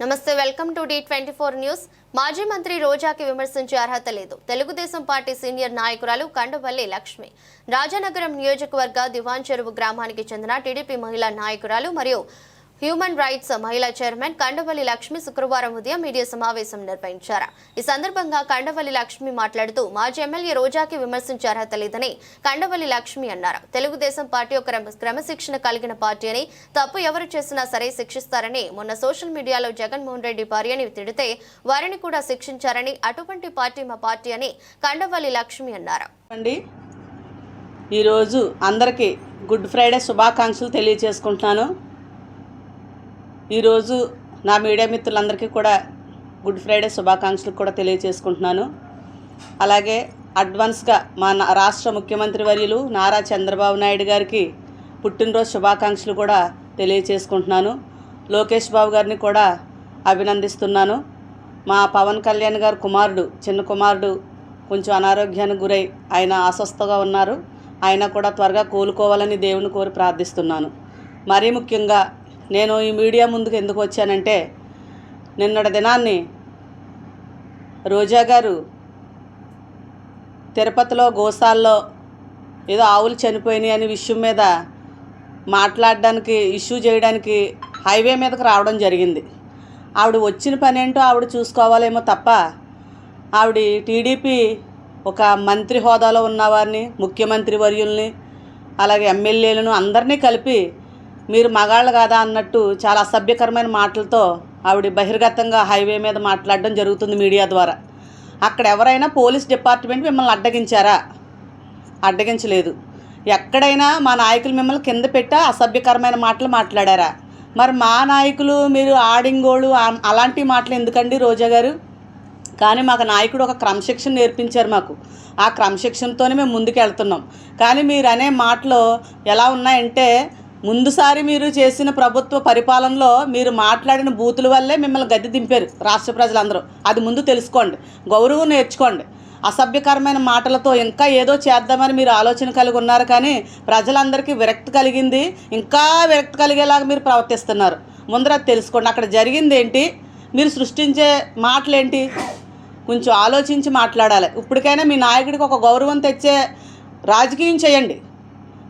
నమస్తే welcome to the twenty four news. మాజీ మంత్రి రోజాకి విమర్శించే అర్హత లేదు. తెలుగుదేశం పార్టీ సీనియర్ నాయకురాలు కండవల్లి లక్ష్మి. రాజానగరం నియోజకవర్గ దివాన్ చెరువు గ్రామానికి చెందిన టీడీపీ మహిళా నాయకురాలు మరియు హ్యూమన్ రైట్స్ మహిళా చైర్మన్ కండవల్లి లక్ష్మి శుక్రవారం ఉదయం మీడియా సమావేశం నిర్వహించారు. ఈ సందర్భంగా కండవల్లి లక్ష్మి మాట్లాడుతూ మాజీ ఎమ్మెల్యే రోజాకి విమర్శించే అర్హత లేదని కండవల్లి లక్ష్మి అన్నారు. తెలుగుదేశం పార్టీ ఒక క్రమశిక్షణ కలిగిన పార్టీ అని తప్పు ఎవరు చేసినా సరే శిక్షిస్తారని మొన్న సోషల్ మీడియాలో జగన్మోహన్ రెడ్డి భార్యని తిడితే వారిని కూడా శిక్షించారని అటువంటి పార్టీ మా పార్టీ అని కండవల్లి లక్ష్మి అన్నారు. అండి ఈరోజు అందరికీ గుడ్ ఫ్రైడే శుభాకాంక్షలు తెలియజేసుకుంటున్నాను. ఈరోజు నా మీడియా మిత్రులందరికీ కూడా గుడ్ ఫ్రైడే శుభాకాంక్షలు కూడా తెలియజేసుకుంటున్నాను అలాగే అడ్వాన్స్గా మా నా- రాష్ట్ర ముఖ్యమంత్రి వర్యులు నారా చంద్రబాబు నాయుడు గారికి పుట్టినరోజు శుభాకాంక్షలు కూడా తెలియజేసుకుంటున్నాను లోకేష్ బాబు గారిని కూడా అభినందిస్తున్నాను. మా పవన్ కళ్యాణ్ గారు కుమారుడు చిన్న కుమారుడు కొంచెం అనారోగ్యానికి గురై ఆయన అస్వస్థగా ఉన్నారు. ఆయన కూడా త్వరగా కోలుకోవాలని దేవుని కోరి ప్రార్థిస్తున్నాను. మరీ ముఖ్యంగా నేను ఈ మీడియా ముందుకు ఎందుకు వచ్చానంటే నిన్నటి దినాన్ని రోజా గారు తిరుపతిలో గోసాల్లో ఏదో ఆవులు చనిపోయినాయి అనే విషయం మీద మాట్లాడడానికి ఇష్యూ చేయడానికి హైవే మీదకి రావడం జరిగింది. ఆవిడ వచ్చిన పని ఏంటో ఆవిడ చూసుకోవాలేమో తప్ప ఆవిడ టీడీపీ ఒక మంత్రి హోదాలో ఉన్నవారిని ముఖ్యమంత్రి వర్యుల్ని అలాగే ఎమ్మెల్యేలను అందరినీ కలిపి మీరు మగాళ్ళు కాదా అన్నట్టు చాలా అసభ్యకరమైన మాటలతో ఆవిడ బహిర్గతంగా హైవే మీద మాట్లాడడం జరుగుతుంది మీడియా ద్వారా. అక్కడ ఎవరైనా పోలీస్ డిపార్ట్మెంట్ మిమ్మల్ని అడ్డగించారా? అడ్డగించలేదు. ఎక్కడైనా మా నాయకులు మిమ్మల్ని కింద పెట్టా అసభ్యకరమైన మాటలు మాట్లాడారా? మరి మా నాయకులు మీరు ఆడింగోళ్ళు అలాంటి మాటలు ఎందుకండి రోజా గారు? కానీ మాకు నాయకుడు ఒక క్రమశిక్షణ నేర్పించారు మాకు. ఆ క్రమశిక్షణతోనే మేము ముందుకు వెళ్తున్నాం కానీ మీరు అనే మాటలు ఎలా ఉన్నాయంటే ముందుసారి మీరు చేసిన ప్రభుత్వ పరిపాలనలో మీరు మాట్లాడిన బూతుల వల్లే మిమ్మల్ని గద్దె దింపారు రాష్ట్ర ప్రజలందరూ. అది ముందు తెలుసుకోండి. గౌరవం నేర్చుకోండి. అసభ్యకరమైన మాటలతో ఇంకా ఏదో చేద్దామని మీరు ఆలోచన కలిగి ఉన్నారు కానీ ప్రజలందరికీ విరక్తి కలిగింది ఇంకా విరక్తి కలిగేలాగా మీరు ప్రవర్తిస్తున్నారు. ముందర అది తెలుసుకోండి. అక్కడ జరిగింది ఏంటి మీరు సృష్టించే మాటలేంటి? కొంచెం ఆలోచించి మాట్లాడాలి. ఇప్పటికైనా మీ నాయకుడికి ఒక గౌరవం తెచ్చే రాజకీయం చేయండి.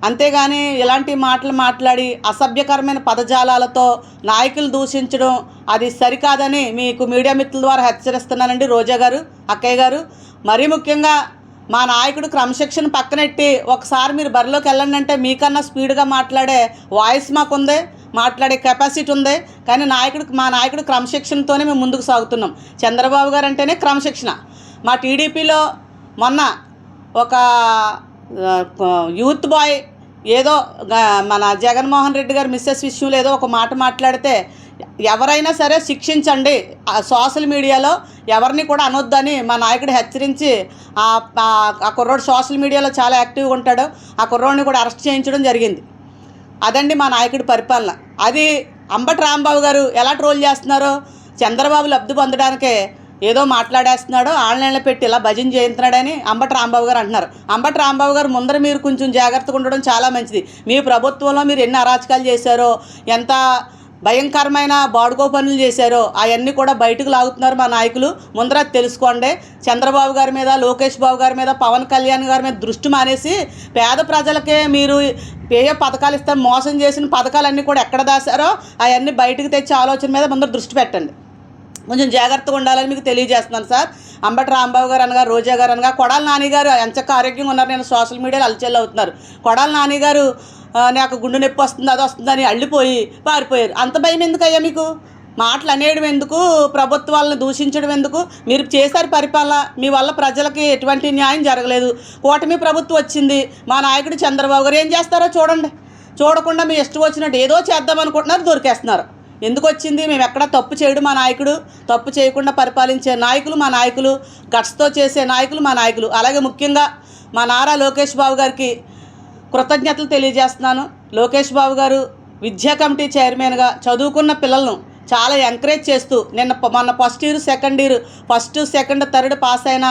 అంతేగాని ఇలాంటి మాటలు మాట్లాడి అసభ్యకరమైన పదజాలాలతో నాయకులు దూషించడం అది సరికాదని మీకు మీడియా మిత్రుల ద్వారా హెచ్చరిస్తున్నానండి రోజా గారు అక్కయ్య గారు. మరీ ముఖ్యంగా మా నాయకుడు క్రమశిక్షణ పక్కనెట్టి ఒకసారి మీరు బరిలోకి వెళ్ళండి అంటే మీకన్నా స్పీడ్గా మాట్లాడే వాయిస్ మాకుంది మాట్లాడే కెపాసిటీ ఉంది. కానీ నాయకుడు మా నాయకుడు క్రమశిక్షణతోనే మేము ముందుకు సాగుతున్నాం. చంద్రబాబు గారు అంటేనే క్రమశిక్షణ. మా టీడీపీలో మొన్న ఒక యూత్ బాయ్ ఏదో మన జగన్మోహన్ రెడ్డి గారు మిస్సెస్ విషయంలో ఏదో ఒక మాట మాట్లాడితే ఎవరైనా సరే శిక్షించండి. సోషల్ మీడియాలో ఎవరిని కూడా అనొద్దని మా నాయకుడు హెచ్చరించి ఆ ఆ కుర్రోడు సోషల్ మీడియాలో చాలా యాక్టివ్గా ఉంటాడు. ఆ కుర్రోడిని కూడా అరెస్ట్ చేయించడం జరిగింది. అదండి మా నాయకుడి పరిపాలన. అది అంబటి రాంబాబు గారు ఎలా ట్రోల్ చేస్తున్నారో చంద్రబాబు లబ్ధి పొందడానికే ఏదో మాట్లాడేస్తున్నాడో ఆన్లైన్లో పెట్టి ఇలా భజన చేయించున్నాడని అంబటి రాంబాబు గారు అంటున్నారు. అంబటి రాంబాబు గారు ముందర మీరు కొంచెం జాగ్రత్తగా ఉండడం చాలా మంచిది. మీ ప్రభుత్వంలో మీరు ఎన్ని అరాచకాలు చేశారో ఎంత భయంకరమైన బాడుకో పనులు చేశారో అవన్నీ కూడా బయటకు లాగుతున్నారు మా నాయకులు. ముందర తెలుసుకోండి. చంద్రబాబు గారి మీద లోకేష్ బాబు గారి మీద పవన్ కళ్యాణ్ గారి మీద దృష్టి మానేసి పేద ప్రజలకే మీరు ఏ పథకాలు ఇస్తే మోసం చేసిన పథకాలన్నీ కూడా ఎక్కడ దాశారో అవన్నీ బయటకు తెచ్చే ఆలోచన మీద ముందర దృష్టి పెట్టండి. కొంచెం జాగ్రత్తగా ఉండాలని మీకు తెలియజేస్తున్నాను సార్. అంబటి రాంబాబు గారు అనగా రోజా గారు అనగా కొడాల నాని గారు ఎంచక్క ఆరోగ్యంగా ఉన్నారు. నేను సోషల్ మీడియాలో అలచెల్లి అవుతున్నారు. కొడాల నాని గారు నాకు గుండె నొప్పి వస్తుంది అది వస్తుందని అల్లిపోయి పారిపోయారు. అంత భయం ఎందుకయ్యా మీకు? మాటలు అనేయడం ఎందుకు? ప్రభుత్వాలను దూషించడం ఎందుకు? మీరు చేశారు పరిపాలన మీ వల్ల ప్రజలకి ఎటువంటి న్యాయం జరగలేదు. కూటమి ప్రభుత్వం వచ్చింది. మా నాయకుడు చంద్రబాబు గారు ఏం చేస్తారో చూడండి. చూడకుండా మీ ఇష్టం వచ్చినట్టు ఏదో చేద్దాం అనుకుంటున్నారు దొరికేస్తున్నారు. ఎందుకు వచ్చింది మేము ఎక్కడ తప్పు చేయడు మా నాయకుడు. తప్పు చేయకుండా పరిపాలించే నాయకులు మా నాయకులు. గట్స్తో చేసే నాయకులు మా నాయకులు. అలాగే ముఖ్యంగా మా నారా లోకేష్ బాబు గారికి కృతజ్ఞతలు తెలియజేస్తున్నాను. లోకేష్ బాబు గారు విద్యా కమిటీ చైర్మన్గా చదువుకున్న పిల్లలను చాలా ఎంకరేజ్ చేస్తూ నిన్న మొన్న first year second year first second third pass అయిన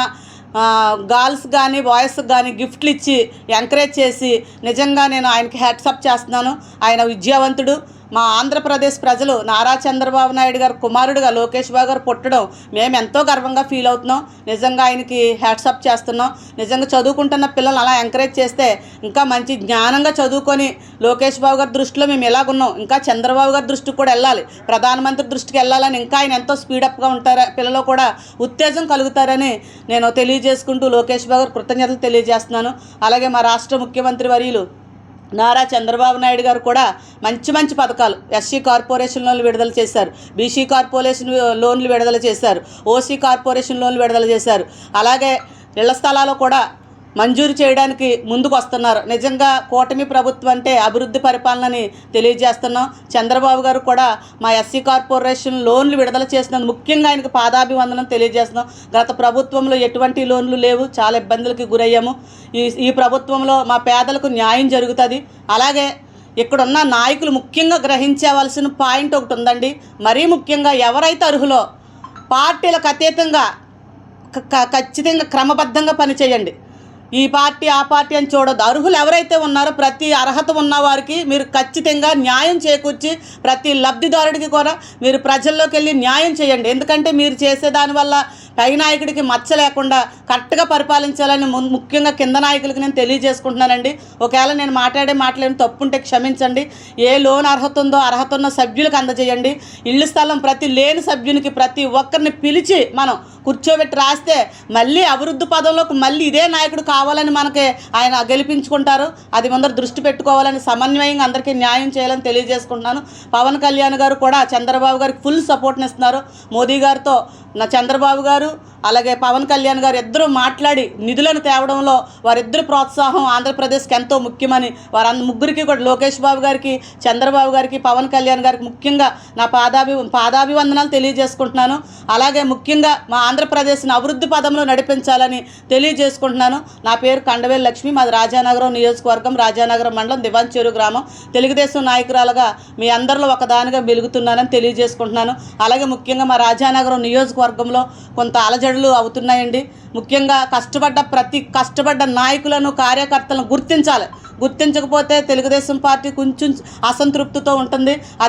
గర్ల్స్ కానీ బాయ్స్ కానీ గిఫ్ట్లు ఇచ్చి ఎంకరేజ్ చేసి నిజంగా నేను ఆయనకి హ్యాట్సప్ చేస్తున్నాను. ఆయన విద్యావంతుడు. మా ఆంధ్రప్రదేశ్ ప్రజలు నారా చంద్రబాబు నాయుడు గారు కుమారుడుగా లోకేష్ బాబు గారు పుట్టడం మేము ఎంతో గర్వంగా ఫీల్ అవుతున్నాం. నిజంగా ఆయనకి హ్యాట్సప్ చేస్తున్నాం. నిజంగా చదువుకుంటున్న పిల్లలు అలా ఎంకరేజ్ చేస్తే ఇంకా మంచి జ్ఞానంగా చదువుకొని లోకేష్ బాబు గారి దృష్టిలో మేము ఎలాగున్నాం. ఇంకా చంద్రబాబు గారి దృష్టికి కూడా వెళ్ళాలి. ప్రధానమంత్రి దృష్టికి వెళ్ళాలని ఇంకా ఆయన ఎంతో స్పీడప్గా ఉంటారు పిల్లలు కూడా ఉత్తేజం కలుగుతారని నేను తెలియజేసుకుంటూ లోకేష్ బాబు గారు కృతజ్ఞతలు తెలియజేస్తున్నాను. అలాగే మా రాష్ట్ర ముఖ్యమంత్రి వర్యులు నారా చంద్రబాబు నాయుడు గారు కూడా మంచి మంచి పథకాలు ఎస్సీ కార్పొరేషన్ లోన్లు విడుదల చేశారు బీసీ కార్పొరేషన్ లోన్లు విడుదల చేశారు ఓసీ కార్పొరేషన్ లోన్లు విడుదల చేశారు. అలాగే ఇళ్ళ స్థలాలు కూడా మంజూరు చేయడానికి ముందుకు వస్తున్నారు నిజంగా కూటమి ప్రభుత్వం అంటే అభివృద్ధి పరిపాలనని తెలియజేస్తున్నాం. చంద్రబాబు గారు కూడా మా ఎస్సీ కార్పొరేషన్ లోన్లు విడుదల చేసినందుకు ముఖ్యంగా ఆయనకు పాదాభివందనం తెలియజేస్తున్నాం. గత ప్రభుత్వంలో ఎటువంటి లోన్లు లేవు. చాలా ఇబ్బందులకి గురయ్యాము. ఈ ఈ ప్రభుత్వంలో మా పేదలకు న్యాయం జరుగుతుంది. అలాగే ఇక్కడున్న నాయకులు ముఖ్యంగా గ్రహించవలసిన పాయింట్ ఒకటి ఉందండి. మరీ ముఖ్యంగా ఎవరైతే అర్హులో పార్టీలకు అతీతంగా ఖచ్చితంగా క్రమబద్ధంగా పనిచేయండి. ఈ పార్టీ ఆ పార్టీ అని చూడదు అర్హులు ఎవరైతే ఉన్నారో ప్రతి అర్హత ఉన్న వారికి మీరు ఖచ్చితంగా న్యాయం చేకూర్చి ప్రతి లబ్ధిదారుడికి కూడా మీరు ప్రజల్లోకి వెళ్ళి న్యాయం చేయండి. ఎందుకంటే మీరు చేసే దానివల్ల పై నాయకుడికి మచ్చ లేకుండా కరెక్ట్గా పరిపాలించాలని ముఖ్యంగా కింద నాయకులకి నేను తెలియజేసుకుంటున్నానండి. ఒకవేళ నేను మాట్లాడే మాట్లాడిన తప్పు ఉంటే క్షమించండి. ఏ లోన్ అర్హత ఉందో అర్హత ఉన్న సభ్యులకు అందజేయండి. ఇళ్ళు స్థలం ప్రతి లేని సభ్యునికి ప్రతి ఒక్కరిని పిలిచి మనం కూర్చోబెట్టి రాస్తే మళ్ళీ అభివృద్ధి పదంలోకి మళ్ళీ ఇదే నాయకుడు కావాలని మనకి ఆయన గెలిపించుకుంటారు. అది ముందర దృష్టి పెట్టుకోవాలని సమన్వయంగా అందరికీ న్యాయం చేయాలని తెలియజేసుకుంటున్నాను. పవన్ కళ్యాణ్ గారు కూడా చంద్రబాబు గారికి ఫుల్ సపోర్ట్ని ఇస్తున్నారు. మోదీ గారితో నా చంద్రబాబు గారు అలాగే పవన్ కళ్యాణ్ గారు ఇద్దరు మాట్లాడి నిధులను తేవడంలో వారిద్దరు ప్రోత్సాహం ఆంధ్రప్రదేశ్కి ఎంతో ముఖ్యమని వారు ముగ్గురికి కూడా లోకేష్ బాబు గారికి చంద్రబాబు గారికి పవన్ కళ్యాణ్ గారికి ముఖ్యంగా నా పాదాభి పాదాభివందనాలు తెలియజేసుకుంటున్నాను. అలాగే ముఖ్యంగా మా ఆంధ్రప్రదేశ్ని అభివృద్ధి పదంలో నడిపించాలని తెలియజేసుకుంటున్నాను. నా పేరు కండవేలు లక్ష్మి. మాది రాజానగరం నియోజకవర్గం రాజానగరం మండలం దివాంచేరు గ్రామం. తెలుగుదేశం నాయకురాలుగా మీ అందరిలో ఒకదానిగా వెలుగుతున్నానని తెలియజేసుకుంటున్నాను. అలాగే ముఖ్యంగా మా రాజానగరం నియోజకవర్గంలో కొంత కొంత అలజడులు అవుతున్నాయండి. ముఖ్యంగా కష్టపడ్డ ప్రతి కష్టపడ్డ నాయకులను కార్యకర్తలను గుర్తించాలి. గుర్తించకపోతే తెలుగుదేశం పార్టీ కొంచెం అసంతృప్తితో ఉంటుంది.